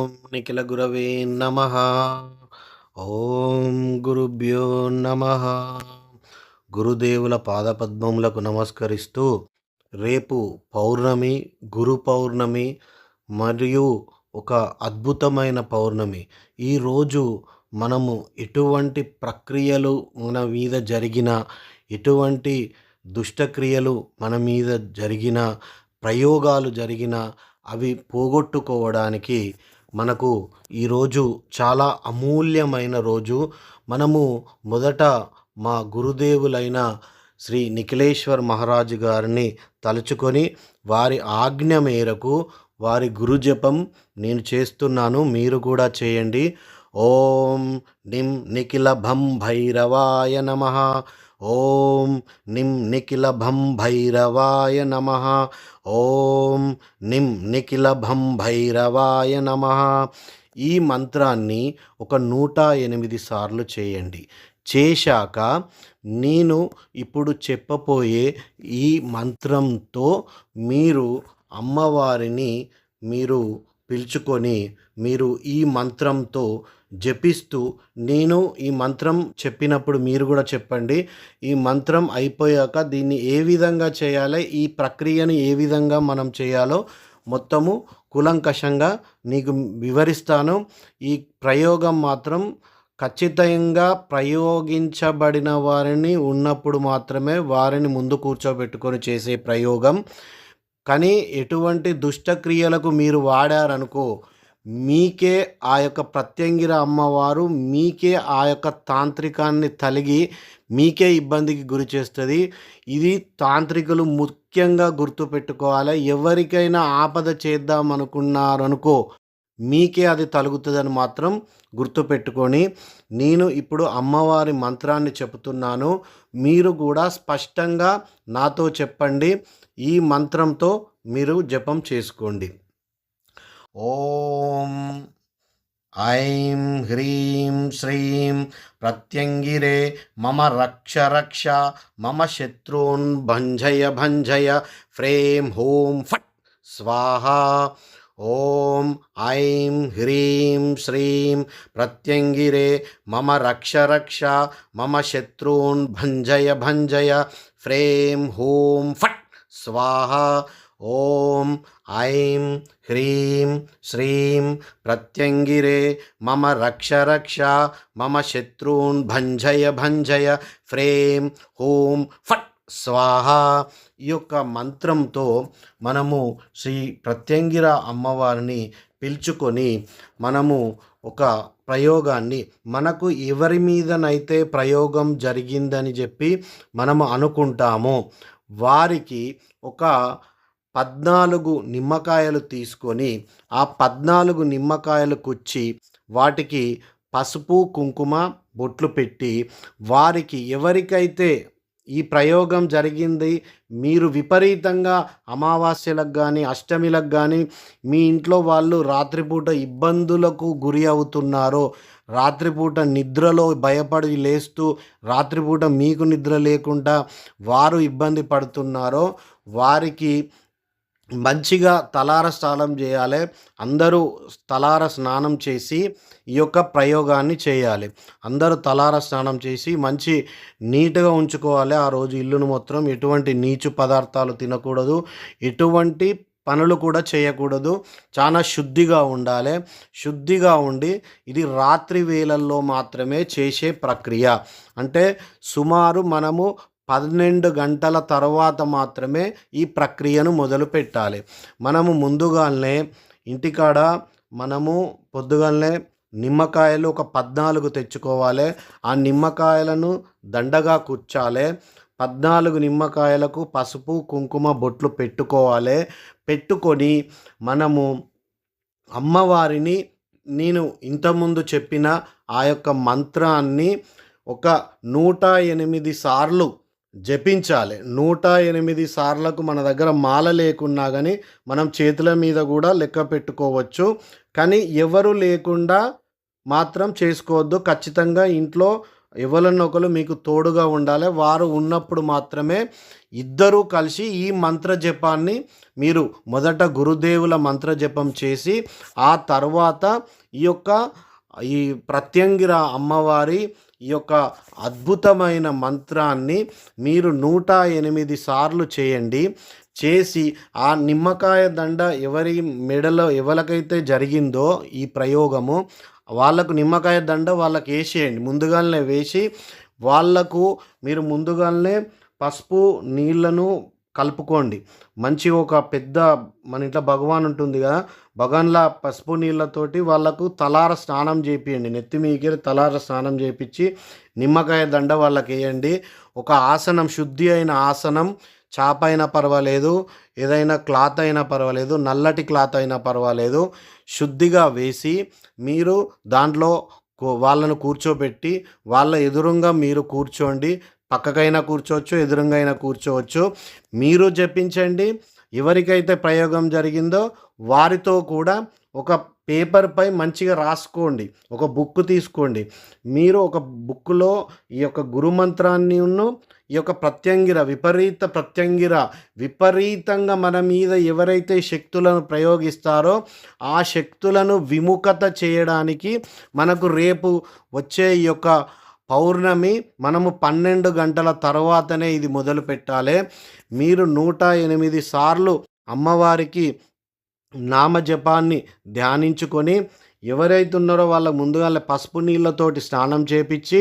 నిఖిల గురవే నమ. ఓం గురుభ్యో నమ. గురుదేవుల పాదపద్మములకు నమస్కరిస్తూ రేపు పౌర్ణమి గురు పౌర్ణమి మరియు ఒక అద్భుతమైన పౌర్ణమి. ఈరోజు మనము ఎటువంటి ప్రక్రియలు మన మీద జరిగిన ఎటువంటి దుష్టక్రియలు మన మీద జరిగిన ప్రయోగాలు జరిగిన అవి పోగొట్టుకోవడానికి మనకు ఈరోజు చాలా అమూల్యమైన రోజు. మనము మొదట మా గురుదేవులైన శ్రీ నిఖిలేశ్వర్ మహారాజు గారిని తలుచుకొని వారి ఆజ్ఞ మేరకు వారి గురుజపం నేను చేస్తున్నాను. మీరు కూడా చేయండి. ఓం నిం నిఖిల భం భైరవాయ నమ. ఓం నిం నిఖిలభం భైరవాయ నమ. ఓం నిం నిఖిలభం భైరవాయ నమ. ఈ మంత్రాన్ని ఒక నూట ఎనిమిది సార్లు చేయండి. చేశాక నేను ఇప్పుడు చెప్పబోయే ఈ మంత్రంతో మీరు అమ్మవారిని మీరు పిలుచుకొని మీరు ఈ మంత్రంతో జపిస్తూ నేను ఈ మంత్రం చెప్పినప్పుడు మీరు కూడా చెప్పండి. ఈ మంత్రం అయిపోయాక దీన్ని ఏ విధంగా చేయాలి ఈ ప్రక్రియను ఏ విధంగా మనం చేయాలో మొత్తము కులంకషంగా నీకు వివరిస్తాను. ఈ ప్రయోగం మాత్రం ఖచ్చితంగా ప్రయోగించబడిన వారిని ఉన్నప్పుడు మాత్రమే వారిని ముందు కూర్చోబెట్టుకొని చేసే ప్రయోగం. కానీ ఎటువంటి దుష్టక్రియలకు మీరు వాడారనుకో మీకే ఆ యొక్క ప్రత్యంగిర అమ్మవారు మీకే ఆ యొక్క తాంత్రికాన్ని తలిగి మీకే ఇబ్బందికి గురి చేస్తుంది. ఇది తాంత్రికులు ముఖ్యంగా గుర్తుపెట్టుకోవాలి ఎవరికైనా ఆపద చేద్దాం అనుకున్నారనుకో మీకే అది తలుగుతుందని మాత్రం గుర్తుపెట్టుకొని నేను ఇప్పుడు అమ్మవారి మంత్రాన్ని చెబుతున్నాను. మీరు కూడా స్పష్టంగా నాతో చెప్పండి. ఈ మంత్రంతో మీరు జపం చేసుకోండి. ఓం ఐం హ్రీం శ్రీం ప్రత్యంగిరే మమ రక్ష రక్ష మమ శత్రూన్ భంజయ భంజయ ఫ్రేం హోం ఫట్ స్వాహ ఓం ఐం హ్రీం శ్రీం ప్రత్యంగిరే మమ రక్ష రక్ష మమ శత్రూన్ భంజయ భంజయ ఫ్రేం హోం ఫట్ స్వాహ ఓం ఐం హ్రీం శ్రీం ప్రత్యంగిరే మమ రక్ష రక్ష మమ శత్రూన్ భంజయ భంజయ ఫ్రేం హూం ఫట్ స్వాహ. ఈ యొక్క మంత్రంతో మనము శ్రీ ప్రత్యంగిర అమ్మవారిని పిలుచుకొని మనము ఒక ప్రయోగాన్ని మనకు ఎవరి మీదనైతే ప్రయోగం జరిగిందని చెప్పి మనము అనుకుంటామో వారికి ఒక పద్నాలుగు నిమ్మకాయలు తీసుకొని ఆ పద్నాలుగు నిమ్మకాయలు కుచ్చి వాటికి పసుపు కుంకుమ బొట్లు పెట్టి వారికి ఎవరికైతే ఈ ప్రయోగం జరిగింది మీరు విపరీతంగా అమావాస్యలకు కానీ అష్టమిలకు కానీ మీ ఇంట్లో వాళ్ళు రాత్రిపూట ఇబ్బందులకు గురి అవుతున్నారో రాత్రిపూట నిద్రలో భయపడి లేస్తూ రాత్రిపూట మీకు నిద్ర లేకుండా వారు ఇబ్బంది పడుతున్నారో వారికి మంచిగా తలార స్నానం చేయాలి. అందరూ తలార స్నానం చేసి ఈ యొక్క ప్రయోగాన్ని చేయాలి. అందరూ తలార స్నానం చేసి మంచి నీట్గా ఉంచుకోవాలి. ఆ రోజు ఇల్లును మొత్తం ఎటువంటి నీచు పదార్థాలు తినకూడదు. ఎటువంటి పనులు కూడా చేయకూడదు. చాలా శుద్ధిగా ఉండాలి. శుద్ధిగా ఉండి ఇది రాత్రి వేళల్లో మాత్రమే చేసే ప్రక్రియ. అంటే సుమారు మనము పన్నెండు గంటల తర్వాత మాత్రమే ఈ ప్రక్రియను మొదలు పెట్టాలి మనము ముందుగానే ఇంటికాడ మనము పొద్దుగానే నిమ్మకాయలు ఒక పద్నాలుగు తెచ్చుకోవాలి. ఆ నిమ్మకాయలను దండగా కూర్చాలి. పద్నాలుగు నిమ్మకాయలకు పసుపు కుంకుమ బొట్లు పెట్టుకోవాలి. పెట్టుకొని మనము అమ్మవారిని నేను ఇంతకుముందు చెప్పిన ఆ యొక్క మంత్రాన్ని ఒక నూట ఎనిమిది సార్లు జపించాలి. నూట ఎనిమిది సార్లకు మన దగ్గర మాల లేకున్నా కానీ మనం చేతుల మీద కూడా లెక్క పెట్టుకోవచ్చు. కానీ ఎవరు లేకుండా మాత్రం చేసుకోవద్దు. ఖచ్చితంగా ఇంట్లో ఎవరినొకరు మీకు తోడుగా ఉండాలి. వారు ఉన్నప్పుడు మాత్రమే ఇద్దరూ కలిసి ఈ మంత్ర జపాన్ని మీరు మొదట గురుదేవుల మంత్ర జపం చేసి ఆ తర్వాత ఈ యొక్క ఈ ప్రత్యంగిర అమ్మవారి ఈ యొక్క అద్భుతమైన మంత్రాన్ని మీరు నూట ఎనిమిది సార్లు చేయండి. చేసి ఆ నిమ్మకాయ దండ ఎవరి మెడలో ఎవరికైతే జరిగిందో ఈ ప్రయోగము వాళ్ళకు నిమ్మకాయ దండ వాళ్ళకి వేసేయండి. ముందుగానే వేసి వాళ్ళకు మీరు ముందుగానే పసుపు నీళ్ళను కలుపుకోండి. మంచి ఒక పెద్ద మన ఇంట్లో భగవాన్ ఉంటుంది కదా భగవాన్లా పసుపు నీళ్ళతోటి వాళ్ళకు తలార స్నానం చేపియండి. నెత్తి మీకి తలార స్నానం చేపించి నిమ్మకాయ దండ వాళ్ళకి వేయండి. ఒక ఆసనం శుద్ధి అయిన ఆసనం చాప అయినా పర్వాలేదు ఏదైనా క్లాత్ అయినా పర్వాలేదు నల్లటి క్లాత్ అయినా పర్వాలేదు శుద్ధిగా వేసి మీరు దాంట్లో వాళ్ళను కూర్చోబెట్టి వాళ్ళ ఎదురుగా మీరు కూర్చోండి పక్కకైనా కూర్చోవచ్చు ఎదురుగా కూర్చోవచ్చు. మీరు జపించండి. ఎవరికైతే ప్రయోగం జరిగిందో వారితో కూడా ఒక పేపర్పై మంచిగా రాసుకోండి. ఒక బుక్ తీసుకోండి. మీరు ఒక బుక్లో ఈ యొక్క గురుమంత్రాన్ని ఉన్న ఈ యొక్క ప్రత్యంగిర విపరీత ప్రత్యంగిర విపరీతంగా మన మీద ఎవరైతే శక్తులను ప్రయోగిస్తారో ఆ శక్తులను విముఖత చేయడానికి మనకు రేపు వచ్చే ఈ యొక్క పౌర్ణమి మనము పన్నెండు గంటల తర్వాతనే ఇది మొదలు పెట్టాలి. మీరు నూట ఎనిమిది సార్లు అమ్మవారికి నామజపాన్ని ధ్యానించుకొని ఎవరైతే ఉన్నారో వాళ్ళ ముందుగానే పసుపు నీళ్ళతోటి స్నానం చేపించి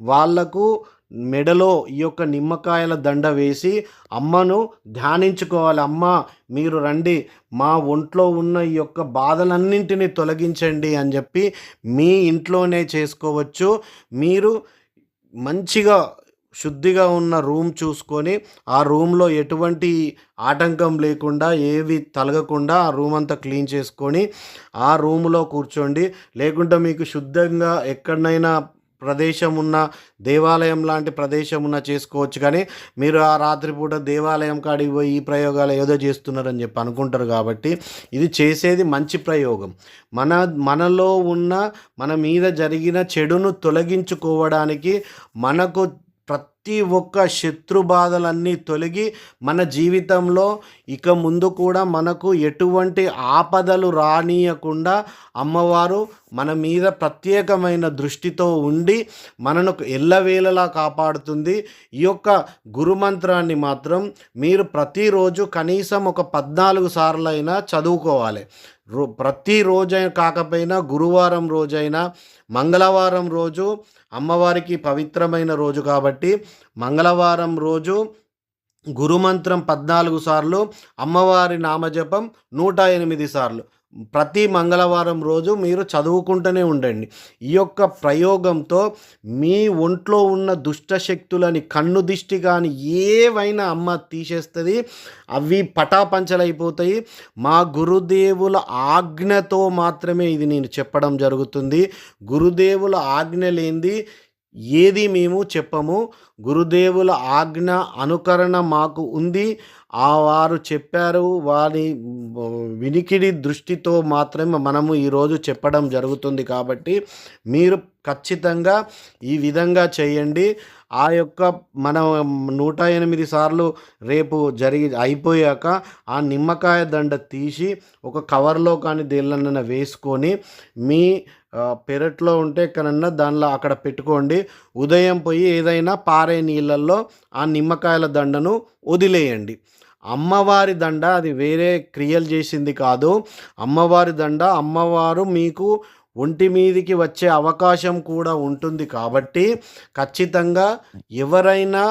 వాళ్ళకు మెడలో ఈ యొక్క నిమ్మకాయల దండ వేసి అమ్మను ధ్యానించుకోవాలి. అమ్మ మీరు రండి. మా ఒంట్లో ఉన్న ఈ యొక్క బాధలన్నింటినీ తొలగించండి అని చెప్పి మీ ఇంట్లోనే చేసుకోవచ్చు. మీరు మంచిగా శుద్ధిగా ఉన్న రూమ్ చూసుకొని ఆ రూమ్లో ఎటువంటి ఆటంకం లేకుండా ఏవి తలగకుండా ఆ రూమ్ అంతా క్లీన్ చేసుకొని ఆ రూమ్లో కూర్చోండి. లేకుంటే మీకు శుద్ధంగా ఎక్కడనైనా ప్రదేశం ఉన్న దేవాలయం లాంటి ప్రదేశం ఉన్న చేసుకోవచ్చు. కానీ మీరు ఆ రాత్రిపూట దేవాలయం కాడికి పోయి ఈ ప్రయోగాలు ఏదో చేస్తున్నారని చెప్పి అనుకుంటారు కాబట్టి ఇది చేసేది మంచి ప్రయోగం. మన మనలో ఉన్న మన మీద జరిగిన చెడును తొలగించుకోవడానికి మనకు ప్రతి ఒక్క శత్రు బాధలన్నీ తొలగి మన జీవితంలో ఇక ముందు కూడా మనకు ఎటువంటి ఆపదలు రానియకుండా అమ్మవారు మన మీద ప్రత్యేకమైన దృష్టితో ఉండి మనను ఎల్లవేళలా కాపాడుతుంది. ఈ యొక్క గురుమంత్రాన్ని మాత్రం మీరు ప్రతిరోజు కనీసం ఒక పద్నాలుగు సార్లు అయినా చదువుకోవాలి. రో ప్రతిరోజు కాకపోయినా గురువారం రోజైనా మంగళవారం రోజు అమ్మవారికి పవిత్రమైన రోజు కాబట్టి మంగళవారం రోజు గురుమంత్రం పద్నాలుగు సార్లు అమ్మవారి నామజపం నూట ఎనిమిది సార్లు. ప్రతి మంగళవారం రోజు మీరు చదువుకుంటూనే ఉండండి. ఈ యొక్క ప్రయోగంతో మీ ఒంట్లో ఉన్న దుష్టశక్తులని కన్ను దిష్టి కానీ ఏవైనా అమ్మ తీసేస్తుంది. అవి పటాపంచలైపోతాయి. మా గురుదేవుల ఆజ్ఞతో మాత్రమే ఇది నేను చెప్పడం జరుగుతుంది. గురుదేవుల ఆజ్ఞ లేనిది ఏది మేము చెప్పము. గురుదేవుల ఆజ్ఞ అనుకరణ మాకు ఉంది. ఆ వారు చెప్పారు. వారి వినికిడి దృష్టితో మాత్రమే మనము ఈరోజు చెప్పడం జరుగుతుంది కాబట్టి మీరు ఖచ్చితంగా ఈ విధంగా చేయండి. ఆ యొక్క మన నూట ఎనిమిది సార్లు రేపు జరిగి అయిపోయాక ఆ నిమ్మకాయ దండ తీసి ఒక కవర్లో కానీ దేనిలోనైనా వేసుకొని మీ పెరట్లో ఉంటే ఎక్కడన్నా దానిలో అక్కడ పెట్టుకోండి. ఉదయం పోయి ఏదైనా పారే నీళ్ళల్లో ఆ నిమ్మకాయల దండను వదిలేయండి. అమ్మవారి దండ అది వేరే క్రియలు చేసింది కాదు. అమ్మవారి దండ అమ్మవారు మీకు ఒంటి మీదికి వచ్చే అవకాశం కూడా ఉంటుంది కాబట్టి ఖచ్చితంగా ఎవరైనా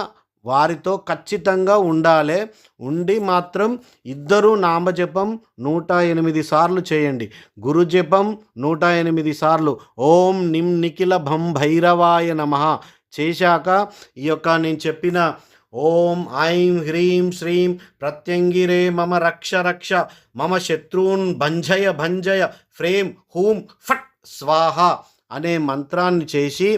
వారితో ఖచ్చితంగా ఉండాలి. ఉండి మాత్రం ఇద్దరు నామజపం నూట ఎనిమిది సార్లు చేయండి. గురు జపం నూట ఎనిమిది సార్లు. ఓం నిం నిఖిల భం భైరవాయ నమ. చేశాక ఈ యొక్క నేను చెప్పిన ఓం ఐం హ్రీం శ్రీం ప్రత్యంగిరే మమ రక్ష రక్ష మమ శత్రూన్ భంజయ భంజయ ఫ్రేం హూం ఫట్ స్వాహ. అనే మంత్రాన్ని చేసి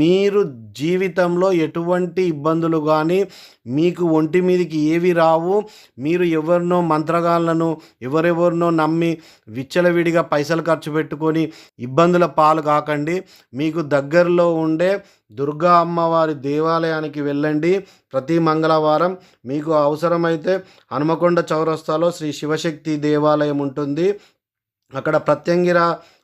మీరు జీవితంలో ఎటువంటి ఇబ్బందులు కానీ మీకు ఒంటి మీదకి ఏవి రావు మీరు ఎవరినో మంత్రగాళ్ళను ఎవరెవరినో నమ్మి విచ్చలవిడిగా పైసలు ఖర్చు పెట్టుకొని ఇబ్బందుల పాలు కాకండి. మీకు దగ్గరలో ఉండే దుర్గా అమ్మవారి దేవాలయానికి వెళ్ళండి. ప్రతి మంగళవారం మీకు అవసరమైతే హనుమకొండ చౌరస్తాలో శ్రీ శివశక్తి దేవాలయం ఉంటుంది. అక్కడ ప్రత్యంగిర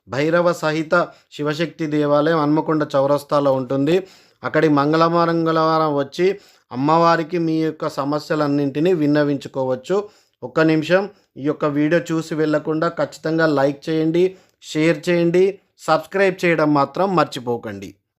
భైరవ సహిత శివశక్తి దేవాలయం హన్మకొండ చౌరస్తాలో ఉంటుంది. అక్కడి మంగళవారం మంగళవారం వచ్చి అమ్మవారికి మీ యొక్క సమస్యలన్నింటినీ విన్నవించుకోవచ్చు. ఒక్క నిమిషం. ఈ యొక్క వీడియో చూసి వెళ్ళకుండా ఖచ్చితంగా లైక్ చేయండి షేర్ చేయండి సబ్స్క్రైబ్ చేయడం మాత్రం మర్చిపోకండి.